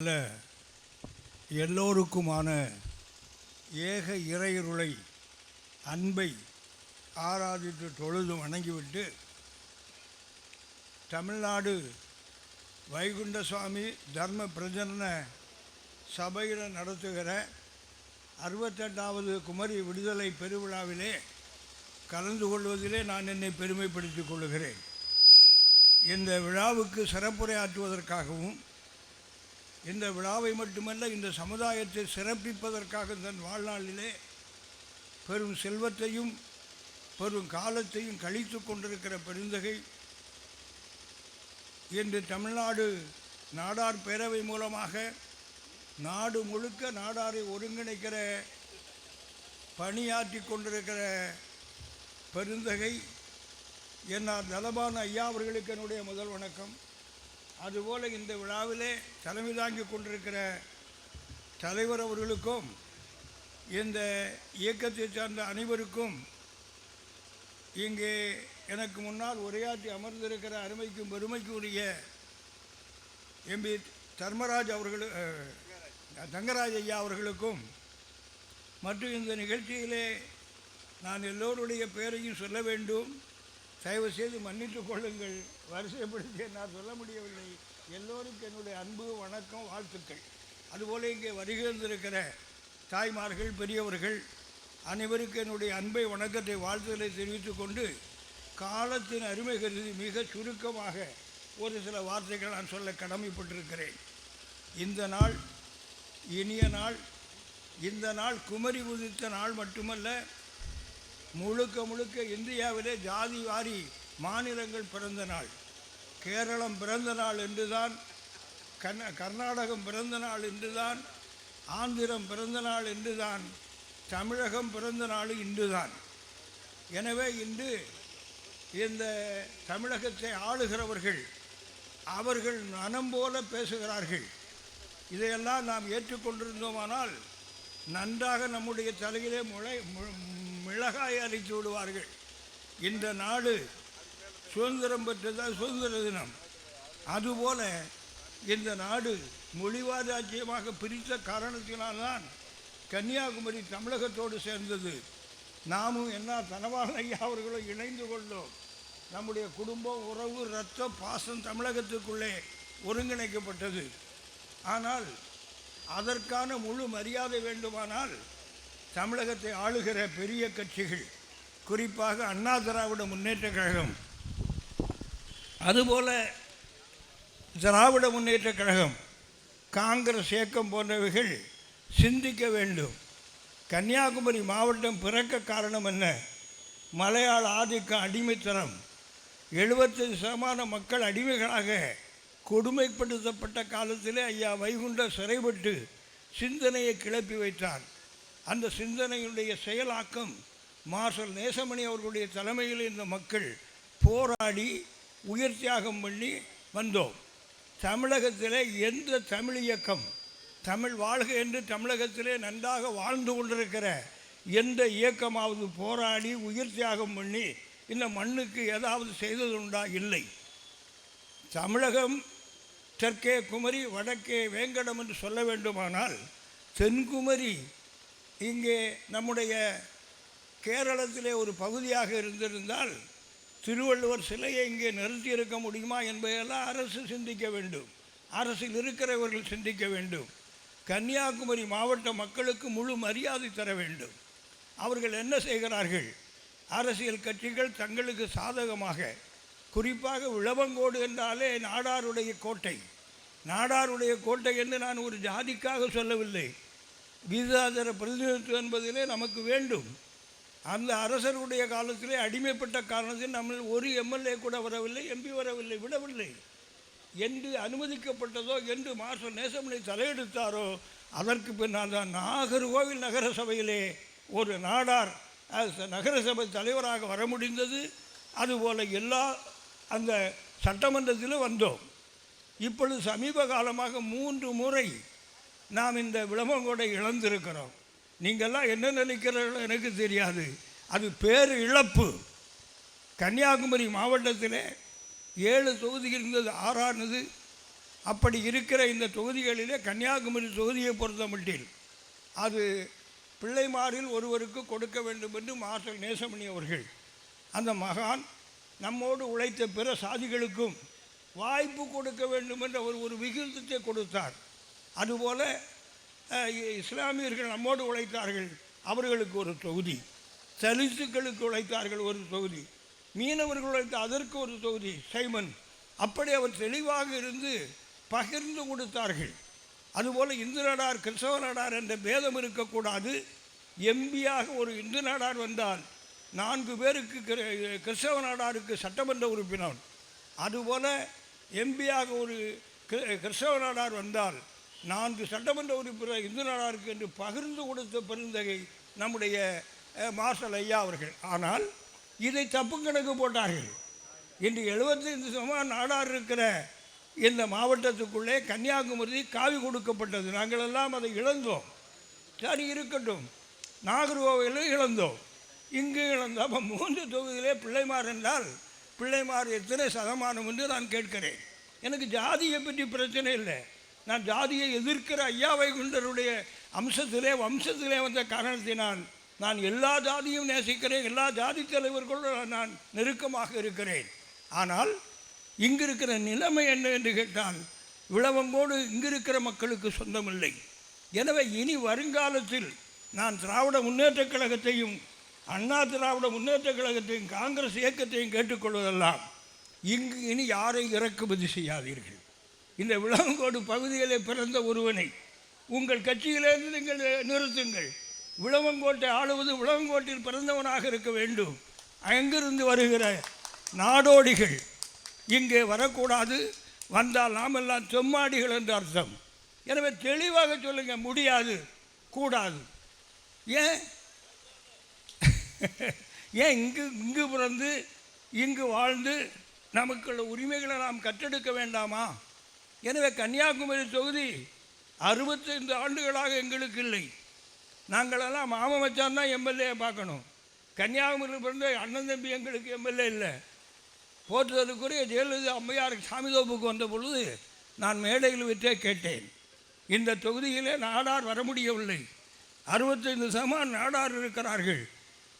அல்ல எல்லோருக்குமான ஏக இறையருளை அன்பை ஆராதித்து தொழுது வணங்கிவிட்டு தமிழ்நாடு வைகுண்ட சுவாமி தர்ம பிரஜன சபையில் நடத்துகிற அறுபத்தெட்டாவது குமரி விடுதலை பெருவிழாவிலே கலந்து கொள்வதிலே நான் என்னை பெருமைப்படுத்திக் கொள்கிறேன். இந்த விழாவுக்கு சிறப்புரையாற்றுவதற்காகவும் இந்த விழாவை மட்டுமல்ல இந்த சமுதாயத்தை சிறப்பிப்பதற்காக தன் வாழ்நாளிலே பெரும் செல்வத்தையும் பெரும் காலத்தையும் கழித்து கொண்டிருக்கிற பெருந்தகை இன்று தமிழ்நாடு நாடார் பேரவை மூலமாக நாடு முழுக்க நாடாரை ஒருங்கிணைக்கிற பணியாற்றி கொண்டிருக்கிற பெருந்தகை என்ஆர் தலபான ஐயா அவர்களுக்கு என்னுடைய முதல் வணக்கம். அதுபோல் இந்த விழாவிலே தலைமை தாங்கி கொண்டிருக்கிற தலைவர் அவர்களுக்கும் இந்த இயக்கத்தை சார்ந்த அனைவருக்கும் இங்கே எனக்கு முன்னால் உரையாற்றி அமர்ந்திருக்கிற அருமைக்கும் பெருமைக்குரிய எம்பி தர்மராஜ் அவர்கள் தங்கராஜ் ஐயா அவர்களுக்கும் மற்றும் இந்த நிகழ்ச்சியிலே நான் எல்லோருடைய பெயரையும் சொல்ல வேண்டும். தயவு செய்து கொள்ளுங்கள். வரிசைப்படுத்தி நான் சொல்ல முடியவில்லை. எல்லோருக்கும் என்னுடைய அன்பு வணக்கம் வாழ்த்துக்கள். அதுபோல் இங்கே வருகிறந்திருக்கிற தாய்மார்கள் பெரியவர்கள் அனைவருக்கும் என்னுடைய அன்பை வணக்கத்தை வாழ்த்துக்களை தெரிவித்து கொண்டு காலத்தின் அருமை கருதி மிக சுருக்கமாக ஒரு சில வார்த்தைகள் நான் சொல்ல கடமைப்பட்டிருக்கிறேன். இந்த நாள் இனிய நாள். இந்த நாள் குமரி உதித்த நாள் மட்டுமல்ல முழுக்க முழுக்க இந்தியாவிலே ஜாதி வாரி மாநிலங்கள் பிறந்த நாள் கேரளம் பிறந்த நாள் என்றுதான் கர்ந கர்நாடகம் பிறந்த நாள் என்றுதான் ஆந்திரம் பிறந்த நாள் என்றுதான் தமிழகம் பிறந்த நாள் இன்று தான் எனவே இன்று இந்த தமிழகத்தை ஆளுகிறவர்கள் அவர்கள் மனம் போல பேசுகிறார்கள். இதையெல்லாம் நாம் ஏற்றுக்கொண்டிருந்தோமானால் நன்றாக நம்முடைய தலையிலே முளை மு- மிளகாய் அரைத்து விடுவார்கள். இந்த நாடு சுதந்திரம் பெற்றதால் சுதந்திர தினம். அதுபோல இந்த நாடு மொழிவாராஜ்யமாக பிரித்த காரணத்தினால்தான் கன்னியாகுமரி தமிழகத்தோடு சேர்ந்தது. நாமும் என்ன தனவான ஐயா அவர்களும் இணைந்து கொண்டோம். நம்முடைய குடும்பம் உறவு ரத்தம் பாசம் தமிழகத்துக்குள்ளே ஒருங்கிணைக்கப்பட்டது. ஆனால் அதற்கான முழு மரியாதை வேண்டுமானால் தமிழகத்தை ஆளுகிற பெரிய கட்சிகள் குறிப்பாக அண்ணா திராவிட முன்னேற்ற கழகம் அதுபோல் திராவிட முன்னேற்றக் கழகம் காங்கிரஸ் இயக்கம் போன்றவைகள் சிந்திக்க வேண்டும். கன்னியாகுமரி மாவட்டம் பிறக்க காரணம் என்ன? மலையாள ஆதிக்க அடிமைத்தனம். எழுபத்தஞ்சு சதமான மக்கள் அடிமைகளாக கொடுமைப்படுத்தப்பட்ட காலத்திலே ஐயா வைகுண்ட சிறைப்பட்டு சிந்தனையை கிளப்பி வைத்தார். அந்த சிந்தனையுடைய செயலாக்கம் மார்ஷல் நேசமணி அவர்களுடைய தலைமையில் இந்த மக்கள் போராடி உயிர் தியாகம் பண்ணி வந்தோம். தமிழகத்திலே எந்த தமிழ் இயக்கம் தமிழ் வாழ்க என்று தமிழகத்திலே நன்றாக வாழ்ந்து கொண்டிருக்கிற எந்த இயக்கமாவது போராடி உயிர் தியாகம் பண்ணி இந்த மண்ணுக்கு ஏதாவது செய்ததுண்டா? இல்லை. தமிழகம் தெற்கே குமரி வடக்கே வேங்கடம் என்று சொல்ல வேண்டுமானால் தென்குமரி இங்கே நம்முடைய கேரளத்திலே ஒரு பகுதியாக இருந்திருந்தால் திருவள்ளுவர் சிலையை இங்கே நிறுத்தி இருக்க முடியுமா என்பதையெல்லாம் அரசு சிந்திக்க வேண்டும். அரசில் இருக்கிறவர்கள் சிந்திக்க வேண்டும். கன்னியாகுமரி மாவட்ட மக்களுக்கு முழு மரியாதை தர வேண்டும். அவர்கள் என்ன செய்கிறார்கள்? அரசியல் கட்சிகள் தங்களுக்கு சாதகமாக குறிப்பாக விளவங்கோடு என்றாலே நாடாருடைய கோட்டை. நாடாருடைய கோட்டை என்று நான் ஒரு ஜாதிக்காக சொல்லவில்லை. வீதாதார பிரதிநிதித்துவம் என்பதிலே நமக்கு வேண்டும். அந்த அரசருடைய காலத்திலே அடிமைப்பட்ட காரணத்தில் நம்ம ஒரு எம்எல்ஏ கூட வரவில்லை எம்பி வரவில்லை விடவில்லை. என்று அனுமதிக்கப்பட்டதோ என்று மார்ஷல் நேசமணி தலையெடுத்தாரோ அதற்கு பின்னால் தான் நாகர்கோவில் நகர சபையிலே ஒரு நாடார் அஹ், நகரசபை தலைவராக வர முடிந்தது. அதுபோல் எல்லா அந்த சட்டமன்றத்திலும் வந்தோம். இப்பொழுது சமீப காலமாக மூன்று முறை நாம் இந்த விளம்பங்கோடை இழந்திருக்கிறோம். நீங்கள்லாம் என்ன நினைக்கிறீர்களோ எனக்கு தெரியாது. அது பேர் இழப்பு. கன்னியாகுமரி மாவட்டத்திலே ஏழு தொகுதி இருந்தது ஆறானது. அப்படி இருக்கிற இந்த தொகுதிகளிலே கன்னியாகுமரி தொகுதியை பொறுத்த மட்டில் அது பிள்ளைமாரில் ஒருவருக்கு கொடுக்க வேண்டும் என்று மாஸ்டர் நேசமணி அவர்கள் அந்த மகான் நம்மோடு உழைத்த பிற சாதிகளுக்கும் வாய்ப்பு கொடுக்க வேண்டும் என்று ஒரு ஒரு விகிதத்தை கொடுத்தார். அதுபோல இஸ்லாமியர்கள் நம்மோடு உழைத்தார்கள். அவர்களுக்கு ஒரு தொகுதி. தலித்துக்களுக்கு உழைத்தார்கள் ஒரு தொகுதி. மீனவர்கள் உழைத்த அதற்கு ஒரு தொகுதி. சைமன். அப்படி அவர் தெளிவாக இருந்து பகிர்ந்து கொடுத்தார்கள். அதுபோல் இந்து நாடார் கிறிஸ்தவ நாடார் என்ற பேதம் இருக்கக்கூடாது. எம்பியாக ஒரு இந்து நாடார் வந்தால் நான்கு பேருக்கு கிறிஸ்தவ நாடாருக்கு சட்டமன்ற உறுப்பினர். அதுபோல் எம்பியாக ஒரு கிறிஸ்தவ நாடார் வந்தால் நான்கு சட்டமன்ற உறுப்பினர் இந்து நாடாருக்கு என்று பகிர்ந்து கொடுத்த பெருந்தகை நம்முடைய மார்ஷல் ஐயா அவர்கள். ஆனால் இதை தப்பு கணக்கு போட்டார்கள். இன்று எழுபத்தைந்து சமமாக நாடார் இருக்கிற இந்த மாவட்டத்துக்குள்ளே கன்னியாகுமரி காவி கொடுக்கப்பட்டது. நாங்கள் எல்லாம் அதை இழந்தோம். சரி இருக்கட்டும். நாகர்கோவிலும் இழந்தோம். இங்கு இழந்தோம். அப்போ மூன்று தொகுதியிலே பிள்ளைமார் என்றால் பிள்ளைமார் எத்தனை சதமானம் என்று நான் கேட்கிறேன். எனக்கு ஜாதியை பற்றி பிரச்சனை இல்லை. நான் ஜாதியை எதிர்க்கிற ஐயா வைகுண்டருடைய அம்சத்திலே வம்சத்திலே வந்த காரணத்தினால் நான் எல்லா ஜாதியும் நேசிக்கிறேன் எல்லா ஜாதி தலைவர்களோடு நான் நெருக்கமாக இருக்கிறேன். ஆனால் இங்கிருக்கிற நிலைமை என்ன என்று கேட்டால் விளவங்கோடு இங்கிருக்கிற மக்களுக்கு சொந்தமில்லை. எனவே இனி வருங்காலத்தில் நான் திராவிட முன்னேற்றக் கழகத்தையும் அண்ணா திராவிட முன்னேற்றக் கழகத்தையும் காங்கிரஸ் இயக்கத்தையும் கேட்டுக்கொள்வதெல்லாம் இங்கு இனி யாரை இறக்குமதி செய்யாதீர்கள்? இந்த விளவங்கோடு பகுதியிலே பிறந்த ஒருவனை உங்கள் கட்சியிலிருந்து நீங்கள் நிறுத்துங்கள். விளவங்கோட்டை ஆளுவது விளவங்கோட்டில் பிறந்தவனாக இருக்க வேண்டும். அங்கிருந்து வருகிற நாடோடிகள் இங்கே வரக்கூடாது. வந்தால் நாமெல்லாம் செம்மாடிகள் என்று அர்த்தம். எனவே தெளிவாக சொல்லுங்க முடியாது கூடாது. ஏன்? ஏன் இங்கு இங்கு பிறந்து இங்கு வாழ்ந்து நமக்குள்ள உரிமைகளை நாம் கற்றெடுக்க வேண்டாமா? எனவே கன்னியாகுமரி தொகுதி அறுபத்தைந்து ஆண்டுகளாக எங்களுக்கு இல்லை. நாங்களெல்லாம் மாம மச்சான் தான் எம்எல்ஏ பார்க்கணும். கன்னியாகுமரியில் பிறந்த அண்ணன் தம்பி எங்களுக்கு எம்எல்ஏ இல்லை. போற்றுதலுக்குரிய ஜெயலலிதா அம்மையார் சாமிதோப்புக்கு வந்த பொழுது நான் மேடையில் விட்டே கேட்டேன். இந்த தொகுதியிலே நாடார் வர முடியவில்லை. அறுபத்தைந்து சம நாடார் இருக்கிறார்கள்.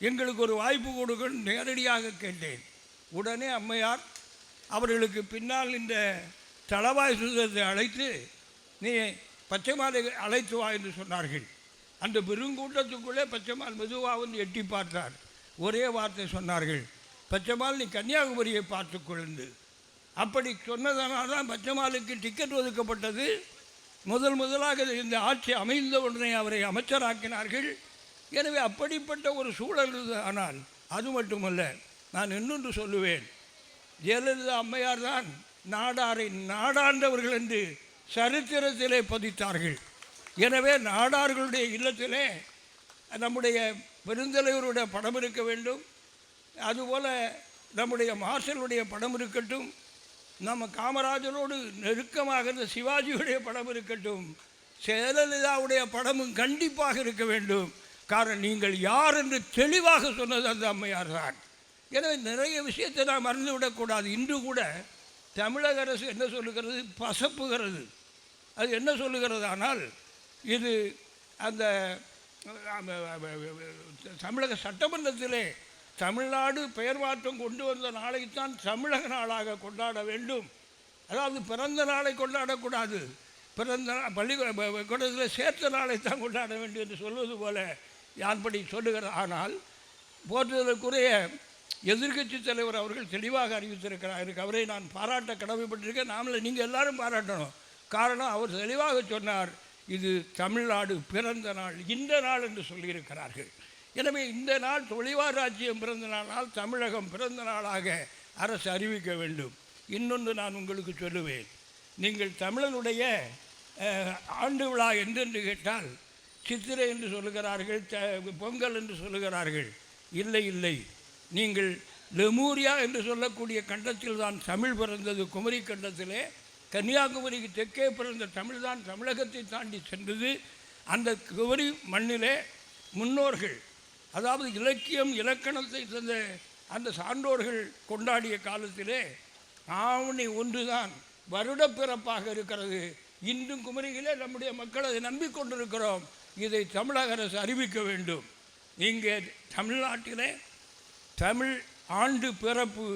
எங்களுக்கு ஒரு வாய்ப்பு கொடுக்க நேரடியாக கேட்டேன். உடனே அம்மையார் அவர்களுக்கு பின்னால் இந்த தளவாய் சுந்தரத்தை அழைத்து நீ பச்சைமாலை அழைத்து வா என்று சொன்னார்கள். அந்த பெருங்கூட்டத்துக்குள்ளே பச்சைமால் மெதுவாக வந்து எட்டி பார்த்தார். ஒரே வார்த்தை சொன்னார்கள் பச்சைமால் நீ கன்னியாகுமரியை பார்த்து கொழுந்து அப்படி சொன்னதனால் தான் பச்சைமாலுக்கு டிக்கெட் ஒதுக்கப்பட்டது. முதல் முதலாக இந்த ஆட்சி அமைந்த உடனே அவரை அமைச்சராக்கினார்கள். எனவே அப்படிப்பட்ட ஒரு சூழல் இருந்தது. ஆனால் அது மட்டுமல்ல நான் இன்னொன்று சொல்லுவேன். ஜெயலலிதா அம்மையார் தான் நாடாரை நாடாண்டவர்கள் என்று சரித்திரத்திலே பதித்தார்கள். எனவே நாடார்களுடைய இல்லத்திலே நம்முடைய பெருந்தலைவருடைய படம் இருக்க வேண்டும். அதுபோல் நம்முடைய மார்ஷலுடைய படம் இருக்கட்டும் நம்ம காமராஜரோடு நெருக்கமாக இருந்த சிவாஜியுடைய படம் இருக்கட்டும் ஜெயலலிதாவுடைய படமும் கண்டிப்பாக இருக்க வேண்டும். காரணம் நீங்கள் யார் என்று தெளிவாக சொன்னது அந்த அம்மையார் தான். எனவே நிறைய விஷயத்தை நாம் மறந்துவிடக்கூடாது இன்று கூட தமிழக அரசு என்ன சொல்லுகிறது? பசப்புகிறது. அது என்ன சொல்லுகிறது ஆனால் இது அந்த தமிழக சட்டமன்றத்திலே தமிழ்நாடு பெயர் மாற்றம் கொண்டு வந்த நாளைத்தான் தமிழக நாளாக கொண்டாட வேண்டும். அதாவது பிறந்த நாளை கொண்டாடக்கூடாது. பிறந்த நா- பள்ளிக்கூடத்தில் சேர்த்த நாளை தான் கொண்டாட வேண்டும் என்று சொல்வது போல யான்படி சொல்லுகிறார் ஆனால் போற்றுதலுக்குரிய எதிர்க்கட்சி தலைவர் அவர்கள் தெளிவாக அறிவித்திருக்கிறார். அவரை நான் பாராட்ட கடமைப்பட்டிருக்கேன். நாமளை நீங்கள் எல்லாரும் பாராட்டணும். காரணம் அவர் தெளிவாக சொன்னார். இது தமிழ்நாடு பிறந்த நாள் இந்த நாள் என்று சொல்லியிருக்கிறார்கள். எனவே இந்த நாள் தொழிவார் ராஜ்யம் பிறந்த நாளால் தமிழகம் பிறந்த நாளாக அரசு அறிவிக்க வேண்டும். இன்னொன்று நான் உங்களுக்கு சொல்லுவேன். நீங்கள் தமிழனுடைய ஆண்டு விழா என்றென்று கேட்டால் சித்திரை என்று சொல்லுகிறார்கள் பொங்கல் என்று சொல்லுகிறார்கள். இல்லை இல்லை. நீங்கள் லெமூரியா என்று சொல்லக்கூடிய கண்டத்தில் தான் தமிழ் பிறந்தது குமரி கண்டத்திலே. கன்னியாகுமரிக்கு தெற்கே பிறந்த தமிழ் தான் தமிழகத்தை தாண்டி சென்றது. அந்த குமரி மண்ணிலே முன்னோர்கள் அதாவது இலக்கியம் இலக்கணத்தை தந்த அந்த சான்றோர்கள் கொண்டாடிய காலத்திலே ஆவணி ஒன்றுதான் வருடப்பிறப்பாக இருக்கிறது. இன்றும் குமரியிலே நம்முடைய மக்கள் அதை நம்பிக்கொண்டிருக்கிறோம். இதை தமிழக அரசு அறிவிக்க வேண்டும். இங்கே தமிழ்நாட்டிலே தமிழ் ஆண்டு பிறப்பு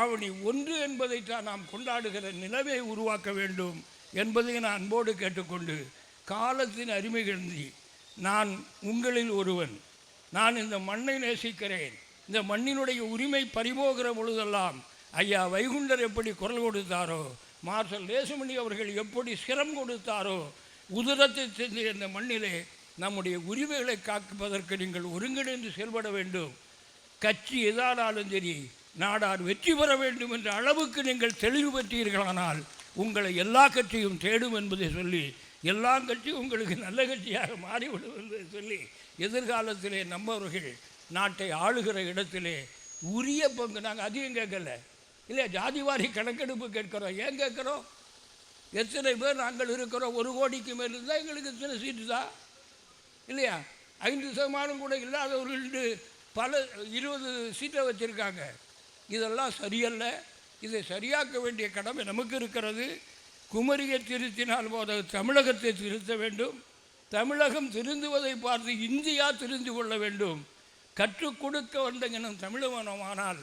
ஆவணி ஒன்று என்பதைத்தான் நாம் கொண்டாடுகிற நிலவை உருவாக்க வேண்டும் என்பதை நான் அன்போடு கேட்டுக்கொண்டு காலத்தின் அருமை கிழந்தி நான் உங்களில் ஒருவன். நான் இந்த மண்ணை நேசிக்கிறேன். இந்த மண்ணினுடைய உரிமை பறிபோகிற பொழுதெல்லாம் ஐயா வைகுண்டர் எப்படி குரல் கொடுத்தாரோ மார்ஷல் தேசமணி அவர்கள் எப்படி சிரம் கொடுத்தாரோ உதிரத்தை செஞ்ச இந்த மண்ணிலே நம்முடைய உரிமைகளை காப்பதற்கு நீங்கள் ஒருங்கிணைந்து செயல்பட வேண்டும். கட்சி எதானாலும் சரி நாடார் வெற்றி பெற வேண்டும் என்ற அளவுக்கு நீங்கள் தெளிவு பெற்றீர்களானால் உங்களை எல்லா கட்சியும் தேடும் என்பதை சொல்லி எல்லா கட்சியும் உங்களுக்கு நல்ல கட்சியாக மாறிவிடும் என்பதை சொல்லி எதிர்காலத்திலே நம்மவர்கள் நாட்டை ஆளுகிற இடத்திலே உரிய பங்கு நாங்கள் அதிகம் கேட்கல. இல்லை ஜாதிவாரி கணக்கெடுப்பு கேட்குறோம். ஏன் கேட்குறோம்? எத்தனை பேர் நாங்கள் இருக்கிறோம்? ஒரு கோடிக்கு மேல் இருந்தால் எங்களுக்கு இத்தனை சீட்டு தான். இல்லையா? ஐந்து சதமானம் கூட இல்லாதவர்கள் பல இருபது சீட்டை வச்சுருக்காங்க. இதெல்லாம் சரியல்ல. இதை சரியாக்க வேண்டிய கடமை நமக்கு இருக்கிறது. குமரியை திருத்தினால் போத தமிழகத்தை திருத்த வேண்டும். தமிழகம் திருந்துவதை பார்த்து இந்தியா திருந்து கொள்ள வேண்டும். கற்றுக் கொடுக்க வந்தங்கனும் தமிழவனமானால்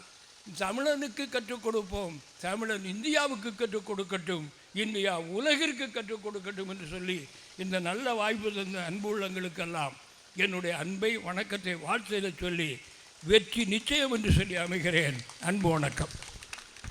தமிழனுக்கு கற்றுக் கொடுப்போம். தமிழன் இந்தியாவுக்கு கற்றுக் கொடுக்கட்டும். இந்தியா உலகிற்கு கற்றுக் கொடுக்கட்டும் என்று சொல்லி இந்த நல்ல வாய்ப்பு தந்த அன்பு உள்ளங்களுக்கெல்லாம் என்னுடைய அன்பை வணக்கத்தை வாழ்த்தையில் சொல்லி வெற்றி நிச்சயம் என்று சொல்லி அமைகிறேன். அன்பு வணக்கம்.